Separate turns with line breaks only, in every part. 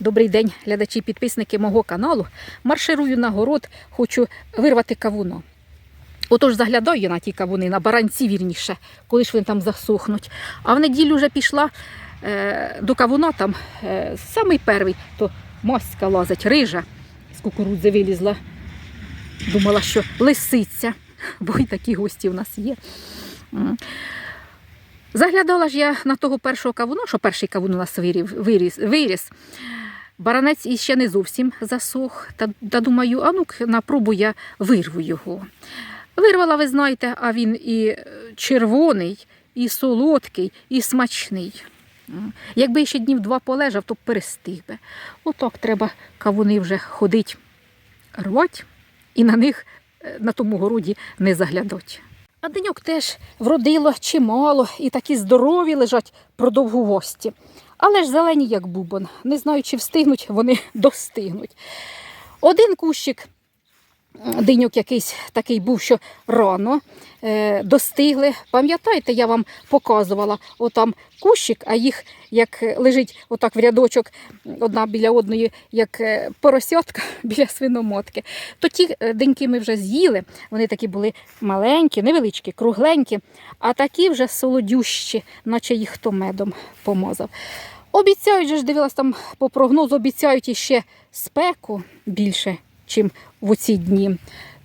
Добрий день, глядачі, підписники мого каналу. Марширую на город, хочу вирвати кавуно. Отож заглядаю на ті кавуни, на баранці вірніше, коли ж вони там засохнуть. А в неділю вже пішла е, до кавуна, там е, самий перший, то маська лазить, рижа з кукурудзи вилізла. Думала, що лисиця, бо й такі гості в нас є. Заглядала ж я на того першого кавуна, що перший кавун у нас виріс, виріс. Баранець іще не зовсім засох. Та, та думаю, а ну на пробу я вирву його. Вирвала, ви знаєте, а він і е, червоний, і солодкий, і смачний. Якби ще днів два полежав, то перестиг би. Отак треба кавуни вже ходить рвать і на них е, на тому городі не заглядать. А деньок теж вродило чимало, і такі здорові лежать продовгувості. Але ж зелені, як бубон. Не знаю, чи встигнуть, вони достигнуть. Один кущик, диньок якийсь такий був, що рано е, достигли. Пам'ятаєте, я вам показувала отам кущик, а їх як лежить отак в рядочок одна біля одної, як е, поросятка біля свиномотки. То ті е, деньки ми вже з'їли. Вони такі були маленькі, невеличкі, кругленькі, а такі вже солодющі, наче їх хто медом помазав. Обіцяють, же ж дивилась там по прогнозу, обіцяють іще спеку більше, ніж в оці дні.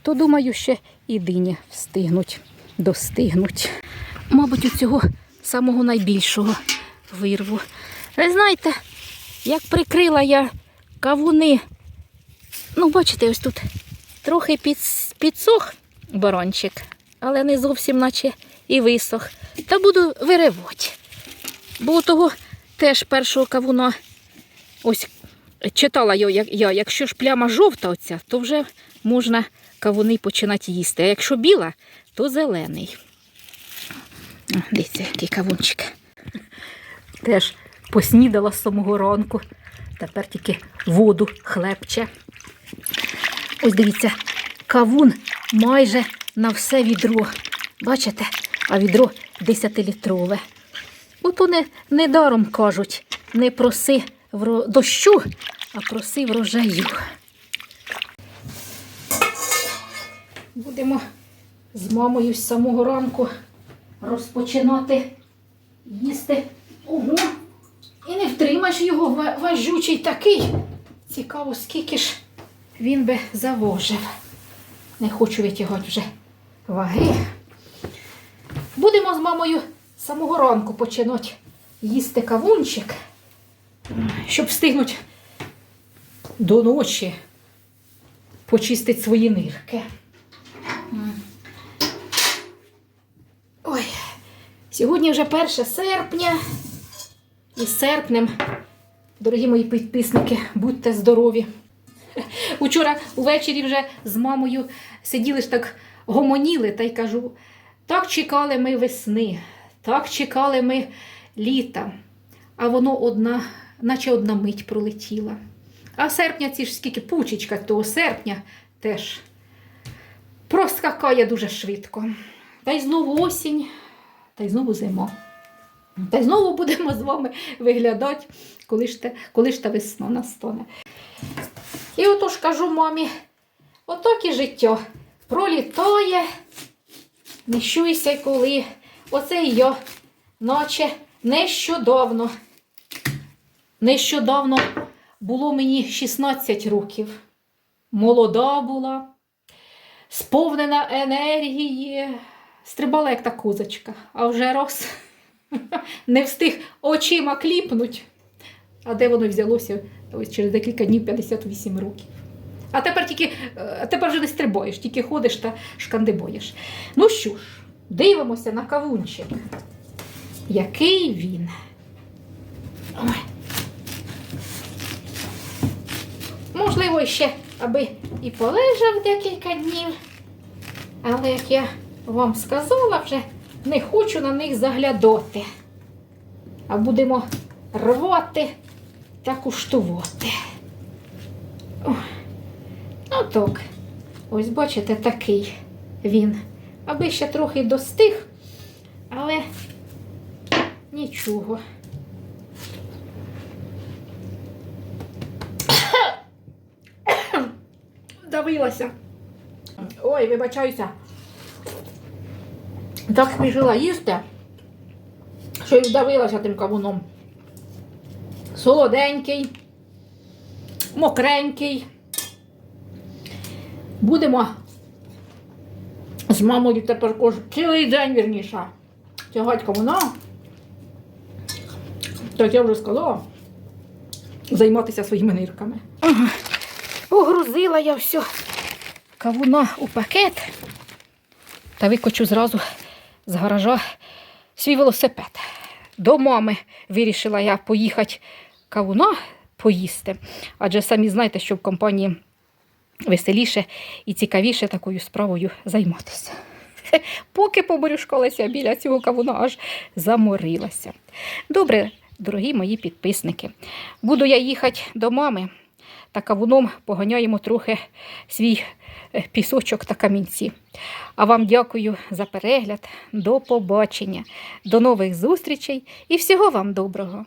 То думаю, ще і дині встигнуть, достигнуть. Мабуть, у цього самого найбільшого вирву. Ви знаєте, як прикрила я кавуни. Ну, бачите, ось тут трохи під, підсох барончик, але не зовсім наче і висох. Та буду виривати. Бо у того теж першого кавуна, ось читала я, якщо ж пляма жовта оця, то вже можна кавуни починати їсти. А якщо біла, то зелений. Дивіться, який кавунчик. Теж поснідала з самого ранку. Тепер тільки воду хлебче. Ось дивіться, кавун майже на все відро. Бачите? А відро 10-літрове. Ото не, недаром кажуть, не проси вро... дощу, а проси врожаю. Будемо з мамою з самого ранку розпочинати їсти. Ого! І не втримаєш його ва- важючий такий. Цікаво, скільки ж він би завожив. Не хочу витягати вже ваги. Будемо з мамою з самого ранку починати їсти кавунчик, щоб встигнути до ночі почистити свої нирки. Ой, сьогодні вже 1 серпня. І з серпнем, дорогі мої підписники, будьте здорові. Учора увечері вже з мамою сиділи ж так гомоніли та й кажу: так чекали ми весни, так чекали ми літа, а воно одна, наче одна мить пролетіла. А серпня ці ж скільки пучечка того серпня теж проскакає дуже швидко. Та й знову осінь, та й знову зима. Та й знову будемо з вами виглядати, коли ж, те, коли ж та весна настане. І отож кажу мамі, отак і життя пролітає, не щуйся коли. Оце і я, наче нещодавно. Нещодавно було мені 16 років. Молода була, сповнена енергії, стрибала як та козочка, а вже раз не встиг очима кліпнуть. А де воно взялося ось через декілька днів 58 років. А тепер тільки е, тепер вже не стрибаєш, тільки ходиш та шкандибоєш. Ну що ж, дивимося на кавунчик. Який він? Ой. Можливо, ще аби і полежав декілька днів. Але як я вам сказала, вже не хочу на них заглядати. А будемо рвати та куштувати. Ну так. Ось бачите, такий він. Аби ще трохи достиг, але нічого. Вдавилася. Ой, вибачаюся. Так спішила їсти, що й вдавилася тим кавуном. Солоденький, мокренький. Будемо з мамою тепер кож цілий день вірніше. Тягать кавуна. Так я вже сказала. Займатися своїми нирками. Погрузила я все кавуна у пакет та викочу зразу з гаража свій велосипед. До мами вирішила я поїхати кавуна поїсти. Адже самі знаєте, що в компанії веселіше і цікавіше такою справою займатися. Поки поборюшкалася біля цього кавуна, аж заморилася. Добре, дорогі мої підписники. Буду я їхати до мами та кавуном поганяємо трохи свій е, пісочок та камінці. А вам дякую за перегляд. До побачення, до нових зустрічей і всього вам доброго!